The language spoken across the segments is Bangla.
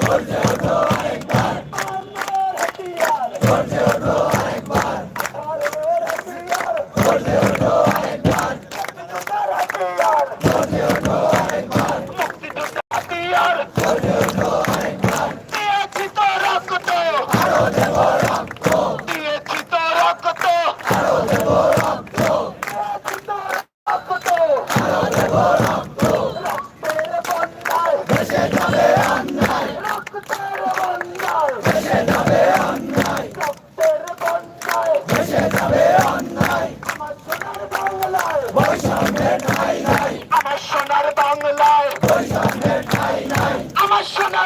போற்ற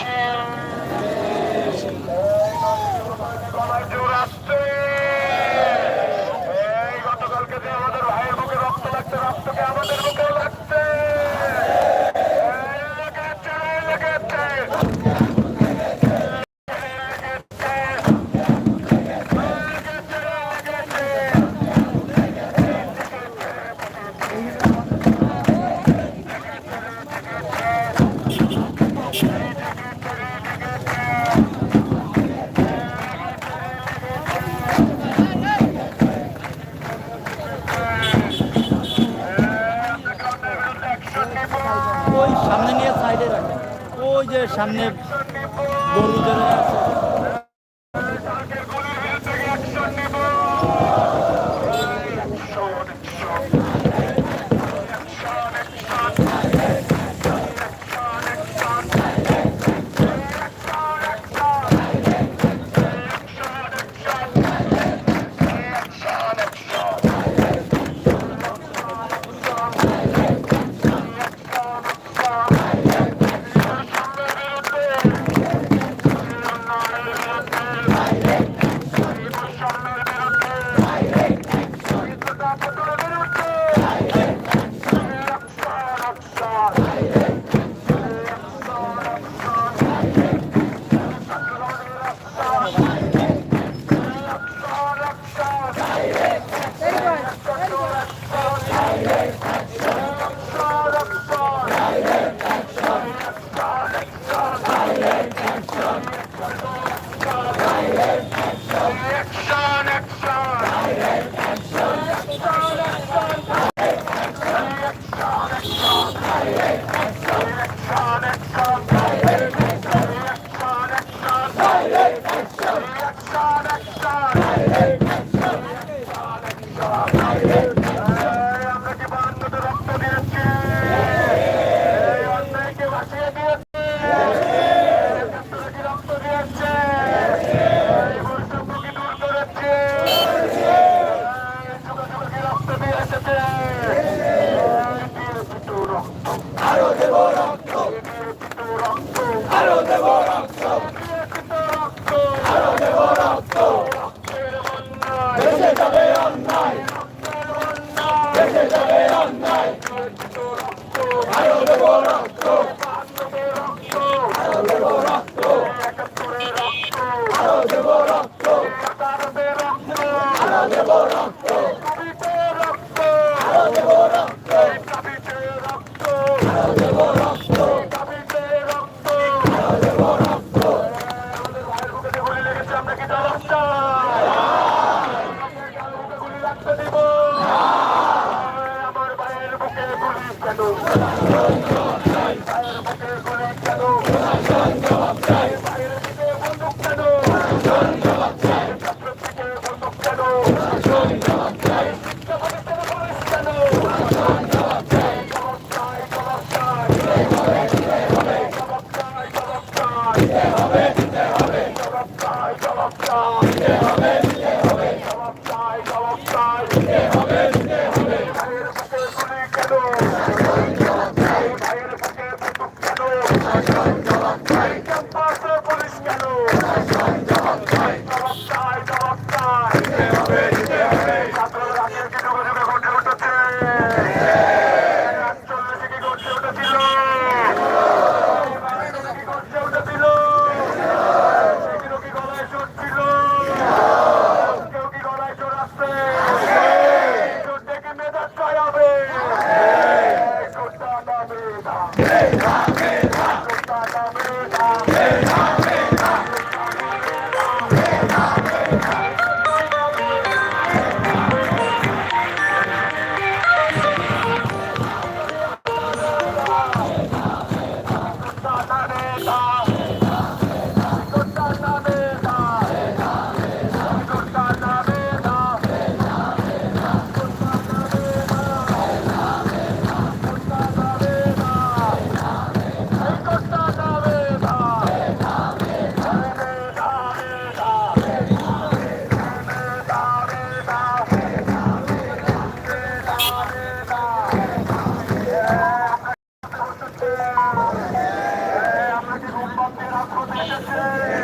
Yeah. সামনে নিয়ে সাইডে রাখেন। ওই যে সামনে গরু যারা আছে। যায় coração. প্রশাসন জবাব চাই Yeah.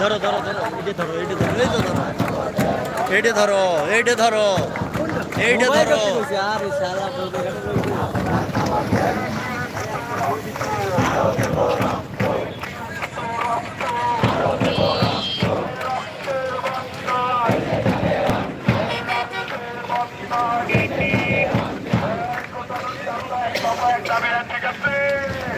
ধরো ধরো ধরো এটা ধরো এটা ধরো, এই তো ধরো। এটা ধরো এটা ধরো, এইটা ধরো। আর Come here, take a seat.